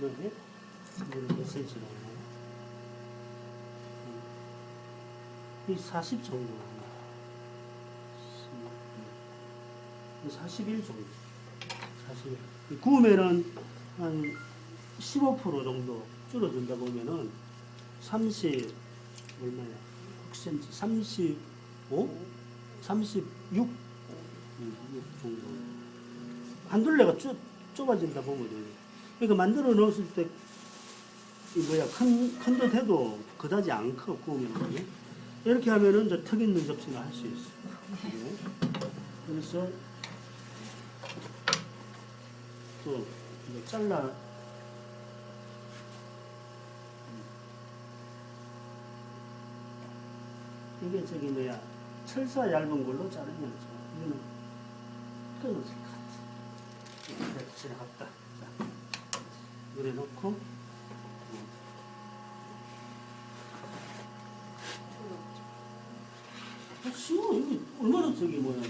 그다음에 이거는 몇 cm 나오나? 이40 정도 나옵니다. 41 정도. 41. 구우면은 한 15% 정도 줄어든다 보면은 30 얼마야? 6cm, 35, 36, 음, 6 정도. 한 둘레가 좁, 좁아진다 보면. 그러니까 만들어 놓았을 때, 이 뭐야, 큰, 큰듯 해도 그다지 안 커, 구우면. 이렇게 하면은 이제 턱 있는 접시를 할수 있어. 요 그래서 또 잘라 이게 저기 뭐야 철사 얇은 걸로 자르면. 이거는 끊어질 것 같아. 지나갔다. 자, 물에 넣고 어, 쉬워. 이게 얼마나 저기 뭐야.